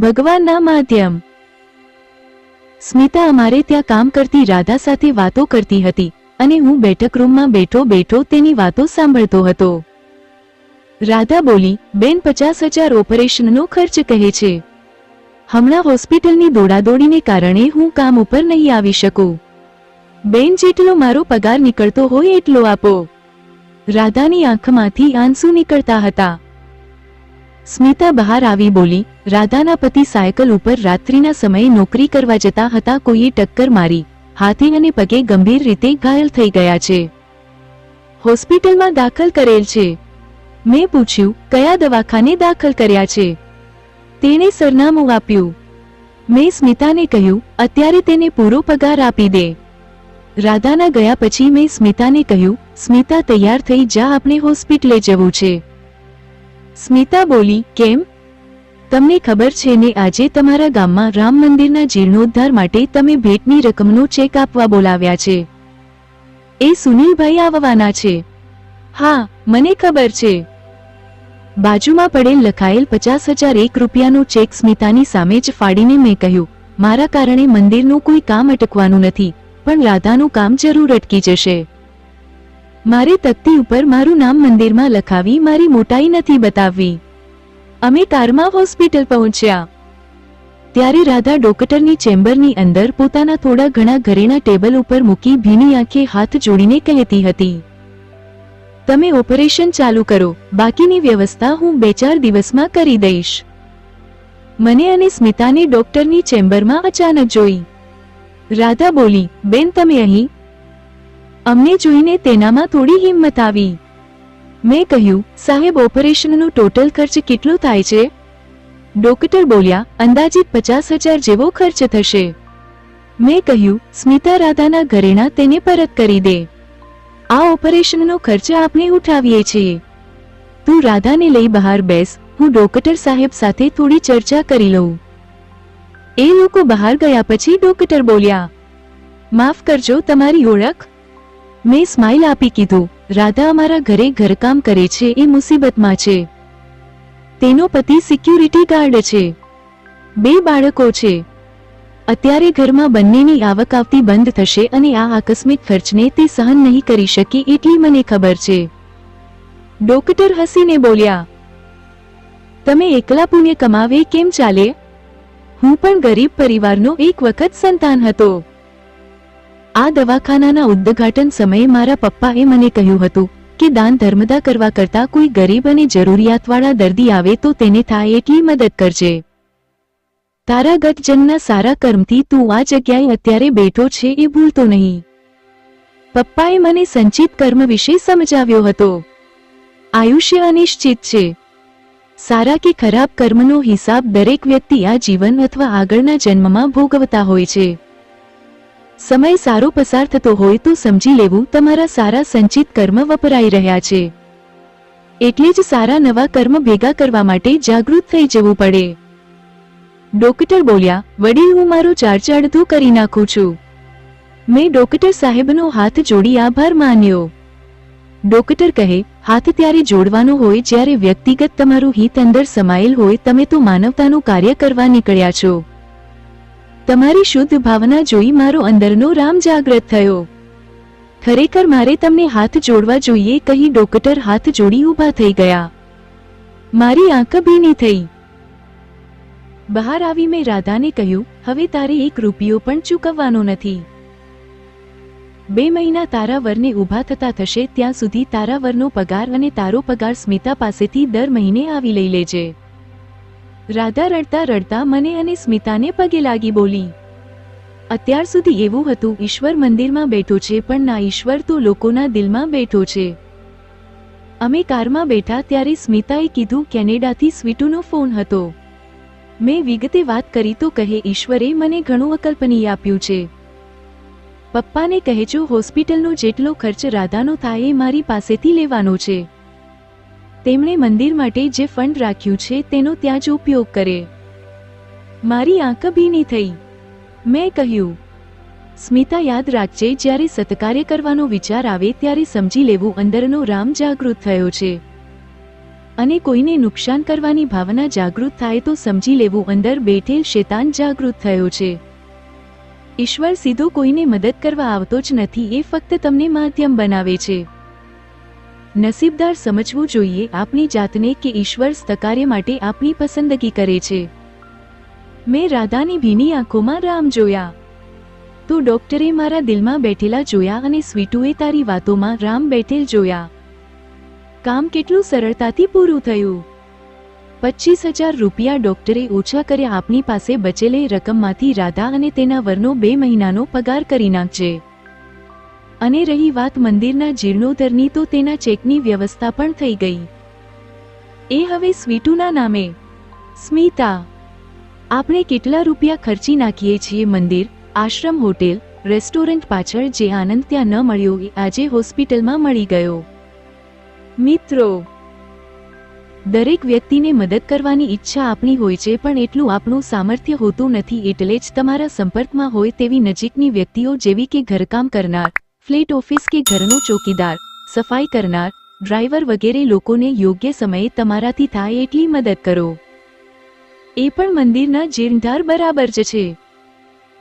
ભગવાનના માધ્યમ. સ્મિતા અમારે ત્યાં કામ કરતી, રાધા સાથે વાતો કરતી હતી અને હું બેઠક રૂમમાં બેઠો બેઠો તેની વાતો સાંભળતો હતો. રાધા બોલી, બેન, પચાસ હજાર ઓપરેશનનો ખર્ચ કહે છે. હમણાં હોસ્પિટલની દોડાદોડીને કારણે હું કામ ઉપર નહીં આવી શકું. બેન, જેટલો મારો પગાર નીકળતો હોય એટલો આપો. રાધાની આંખમાંથી આંસુ નીકળતા હતા. સ્મિતા બહાર આવી બોલી, રાધાના પતિ સાયકલ ઉપર રાત્રિના સમયે નોકરી કરવા જતા હતા, કોઈએ ટક્કર મારી. હાથે અને પગે ગંભીર રીતે ઘાયલ થઈ ગયા છે. હોસ્પિટલમાં દાખલ કરેલ છે. મેં પૂછ્યું, કયા દવાખાને દાખલ કર્યા છે? તેણે સરનામું આપ્યું. મેં સ્મિતાને કહ્યું, અત્યારે તેને પૂરો પગાર આપી દે. રાધાના ગયા પછી મેં સ્મિતાને કહ્યું, સ્મિતા તૈયાર થઈ, જા, આપણે હોસ્પિટલે જવું છે. સ્મિતા બોલી, કેમ? તમને ખબર છે ને આજે તમારા ગામમાં રામ મંદિરના જીર્ણોદ્ધાર માટે તમે ભેટની રકમનો ચેક આપવા બોલાવ્યા છે. એ સુનિલભાઈ આવવાના છે. હા, મને ખબર છે. બાજુમાં પડેલ લખાયેલ પચાસ હજાર એક રૂપિયાનો ચેક સ્મિતાની સામે જ ફાડીને મેં કહ્યું, મારા કારણે મંદિરનું કોઈ કામ અટકવાનું નથી, પણ રાધાનું કામ જરૂર અટકી જશે. મારે તકતી ઉપર મારું નામ મંદિરમાં લખાવી, મારી મોટાઈ નથી બતાવવી. અમે કારમાં હોસ્પિટલ પહોંચ્યા. ત્યારે રાધા ડોક્ટરની ચેમ્બરની અંદર પોતાના થોડા ઘણા ઘરેણા ટેબલ ઉપર મૂકી ભીની આંખે હાથ જોડીને કહેતી હતી, તમે ઓપરેશન ચાલુ કરો, બાકીની વ્યવસ્થા હું બે ચાર દિવસમાં કરી દઈશ. મને અને સ્મિતાને ડોક્ટરની ચેમ્બરમાં અચાનક જોઈ. રાધા બોલી, બેન, તમે અહીં અમને જોઈને તેનામાં થોડી હિંમત આવી. મેં કહ્યું, સાહેબ, ઓપરેશનનો ટોટલ ખર્ચ કેટલો થાય છે? ડોક્ટર બોલ્યા, અંદાજિત પચાસ હજાર જેવો ખર્ચ થશે. મેં કહ્યું, સ્મિતા રાધાના ઘરેણા તેને પરત કરી દે. આ ઓપરેશનનો ખર્ચ આપણે ઉઠાવીએ છીએ. તું રાધાને લઈ બહાર બેસ, હું ડોક્ટર સાહેબ સાથે થોડી ચર્ચા કરી લઉં. એ લોકો બહાર ગયા પછી ડોક્ટર બોલ્યા, માફ કરજો, તમારી ઓળખ મેં સ્માઇલ આપી કીધું, રાધા અમારા ઘરે ઘરકામ કરે છે, એ મુસીબતમાં છે. તેનો પતિ સિક્યુરિટી ગાર્ડ છે. બે બાળકો છે. અત્યારે ઘરમાં બંનેની આવક આવતી બંધ થશે અને આ આકસ્મિક ખર્ચને તે સહન નહીં કરી શકે એટલી મને ખબર છે. ડોક્ટર હસીને બોલ્યા, તમે એકલા પુણ્ય કમાવે કેમ ચાલે? હું પણ ગરીબ પરિવારનો એક વખત સંતાન હતો. આ દવાખાનાના ઉદ્ઘાટન સમયે મારા પપ્પાએ મને કહ્યું હતું કે દાન ધર્મદા કરવા કરતા કોઈ ગરીબ અને જરૂરિયાતવાળા દર્દી આવે તો તેને થાય એટલી મદદ કરજે. તારા ગતજનના સારા કર્મથી તું આ જગ્યાએ અત્યારે બેઠો છે એ ભૂલતો નહીં. પપ્પાએ મને સંચિત કર્મ વિશે સમજાવ્યો હતો. આયુષ્ય અનિશ્ચિત છે. સારા કે ખરાબ કર્મનો હિસાબ દરેક વ્યક્તિ આ જીવન અથવા આગળના જન્મમાં ભોગવતા હોય છે. સમય સારો પસાર થતો હોય તો સમજી લેવું તમારા સારા સંચિત કર્મ વપરાઈ રહ્યા છે. એટલે જ સારા નવા કર્મ ભેગા કરવા માટે જાગૃત થઈ જવું પડે. ડોક્ટર બોલ્યા, વડીલ, હું મારો ચાર્જ અડધો કરી નાખું છું. મેં ડોક્ટર સાહેબનો હાથ જોડી આભાર માન્યો. ડોક્ટર કહે, હાથ ત્યારે જોડવાનો હોય જ્યારે વ્યક્તિગત તમારું હિત અંદર સમાયેલ હોય, તમે તો માનવતાનું કાર્ય કરવા નીકળ્યા છો. તમારી શુદ્ધ ભાવના જોઈ મારો અંદરનો રામ જાગૃત થયો. ખરેખર મારે તમને હાથ જોડવા જોઈએ, કહી ડોક્ટર હાથ જોડી ઊભા થઈ ગયા. મારી આંખ ભીની થઈ. બહાર આવી મેં રાધાને કહ્યું, હવે તારે એક રૂપિયો પણ ચૂકવવાનો નથી. બે મહિના તારા વરને ઊભા થતા થશે, ત્યાં સુધી તારા વરનો પગાર અને તારો પગાર સ્મિતા પાસેથી દર મહિને આવી લઈ લેજે. રાધા રડતા રડતા મને અને સ્મિતાને પગે લાગી બોલી, અત્યાર સુધી એવું હતું ઈશ્વર મંદિરમાં બેઠો છે, પણ ના ઈશ્વર તો લોકોના દિલમાં બેઠો છે. અમે કારમાં બેઠા ત્યારે સ્મિતાએ કીધું, કેનેડાથી સ્વીટુનો ફોન હતો. મેં વિગતે વાત કરી તો કહે, ઈશ્વરે મને ઘણું અકલ્પનીય આપ્યું છે. પપ્પાને કહેજો હોસ્પિટલનો જેટલો ખર્ચ રાધાનો થાય એ મારી પાસેથી લેવાનો છે. તેમણે મંદિર માટે જે ફંડ રાખ્યું છે તેનો ત્યાં જ ઉપયોગ કરે. મારી આંખ ભીની થઈ. મેં કહ્યું, સ્મિતા યાદ રાખજે, જ્યારે સત્કાર્ય કરવાનો વિચાર આવે ત્યારે સમજી લેવું અંદરનો રામ જાગૃત થયો છે. અને કોઈને નુકસાન કરવાની ભાવના જાગૃત થાય તો સમજી લેવું અંદર બેઠેલ શેતાન જાગૃત થયો છે. ઈશ્વર સીધો કોઈને મદદ કરવા આવતો જ નથી, એ ફક્ત તમને માધ્યમ બનાવે છે. નસીબદાર સમજવું જોઈએ આપની જાતને કે ઈશ્વર સ્તકાર્ય માટે આપની પસંદગી કરે છે. મેં રાધાની ભીની આંખોમાં રામ જોયા. તો ડોક્ટરે મારા દિલમાં બેઠેલા જોયા અને સ્વીટુએ તારી વાતોમાં રામ બેઠેલ જોયા. કામ કેટલું સરળતાથી પૂરું થયું. પચીસ હજાર રૂપિયા ડોક્ટરે ઓછા કર્યા આપની પાસે બચેલી રકમમાંથી રાધા અને તેના વરનો બે મહિનાનો પગાર કરી નાખજે. અને રહી વાત મંદિરના જીર્ણોદ્ધરની તો તેના ચેકની વ્યવસ્થા પણ થઈ ગઈ. એ હવે સ્વીટુના નામે. સ્મિતા, આપણે કેટલા રૂપિયા ખર્ચી નાખીએ છીએ મંદિર, આશ્રમ, હોટેલ, રેસ્ટોરન્ટ પાછળ જે આનંદ ત્યાં ન મળ્યો એ આજે હોસ્પિટલમાં મળી ગયો. મિત્રો, દરેક વ્યક્તિને મદદ કરવાની ઈચ્છા આપણી હોય છે પણ એટલું આપણું સામર્થ્ય હોતું નથી એટલે જ તમારા સંપર્કમાં હોય તેવી નજીકની વ્યક્તિઓ જેવી કે ઘરકામ કરનાર. ફ્લેટ ઓફિસ કે ઘરનો ચોકીદાર, સફાઈ કરનાર, ડ્રાઈવર વગેરે લોકોને યોગ્ય સમયે તમારાથી થાય એટલી મદદ કરો. એ પણ મંદિરના જીર્ણધાર બરાબર જ છે.